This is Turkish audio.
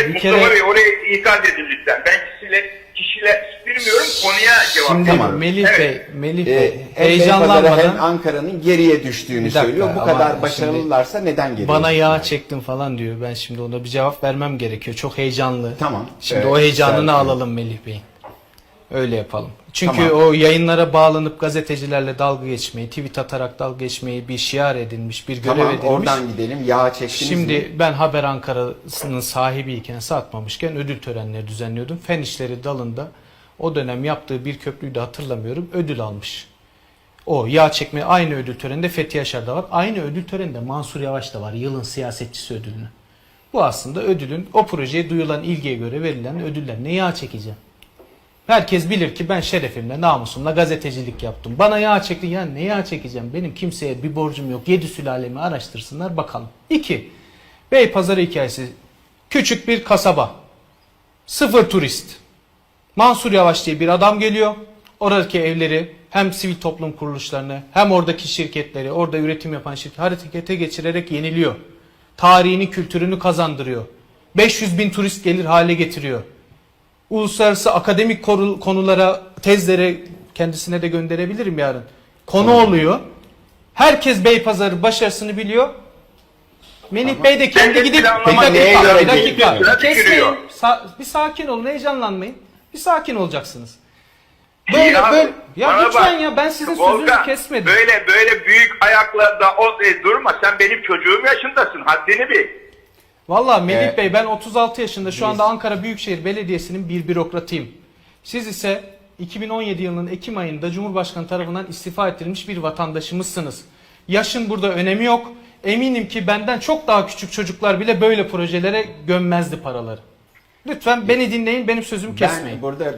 Evet Bir Mustafa kere- Bey oraya ikaz edin lütfen. Ben kişiyle, kişiyle bilmiyorum konuya cevap Şimdi. Tamam. Melih Evet. Bey, Melih Ee, Bey hem Beypazarı heyecanlanmadan hem Ankara'nın geriye düştüğünü dakika, söylüyor. Bu kadar başarılılarsa neden geriye bana yağ düştüler? çektin falan diyor. Ben şimdi ona bir cevap vermem gerekiyor. Çok heyecanlı. Tamam. Şimdi Evet, o heyecanını güzel. alalım Melih Bey'in. Öyle yapalım. Çünkü Tamam. o yayınlara bağlanıp gazetecilerle dalga geçmeyi, tweet atarak dalga geçmeyi bir şiar edilmiş, bir görev Tamam edilmiş. oradan gidelim. Yağ çektiniz Şimdi mi? ben Haber Ankara'sının sahibiyken satmamışken ödül törenleri düzenliyordum. Fen işleri dalında o dönem yaptığı bir köprüyü de hatırlamıyorum. Ödül almış. O yağ çekme aynı ödül töreninde Fethi Yaşar'da var. Aynı ödül töreninde Mansur Yavaş da var. Yılın siyasetçisi ödülünü. Bu aslında ödülün o projeye duyulan ilgiye göre verilen ödüller. Ne yağ çekeceğim? Herkes bilir ki ben şerefimle, namusumla gazetecilik yaptım. Bana yağ çekti. Ya ne yağ çekeceğim? Benim kimseye bir borcum yok. Yedi sülalemi araştırsınlar bakalım. İki, Beypazarı hikayesi. Küçük bir kasaba. Sıfır turist. Mansur Yavaş diye bir adam geliyor. Oradaki evleri hem sivil toplum kuruluşlarını hem oradaki şirketleri, orada üretim yapan şirket harekete geçirerek yeniliyor. Tarihini, kültürünü kazandırıyor. 500 bin turist gelir hale getiriyor uluslararası akademik konulara, tezlere kendisine de gönderebilirim yarın. Konu oluyor. Herkes Beypazarı başarısını biliyor. Melih Bey de kendi Devlet gidip bir dakika, bir dakika, değil? kesmeyin. Sa- bir sakin olun, heyecanlanmayın. Bir sakin olacaksınız. Böyle abi, böyle ya bana lütfen bak. ya ben sizin Volkan, sözünüzü kesmedim. Böyle böyle büyük ayaklarda o, e, durma. Sen benim çocuğum yaşındasın. Haddini bil. Vallahi Melih Ee, Bey ben 36 yaşında şu anda Ankara Büyükşehir Belediyesi'nin bir bürokratıyım. Siz ise 2017 yılının Ekim ayında Cumhurbaşkanı tarafından istifa ettirilmiş bir vatandaşımızsınız. Yaşın burada önemi yok. Eminim ki benden çok daha küçük çocuklar bile böyle projelere gömmezdi paraları. Lütfen beni dinleyin, benim sözümü kesmeyin. Ben burada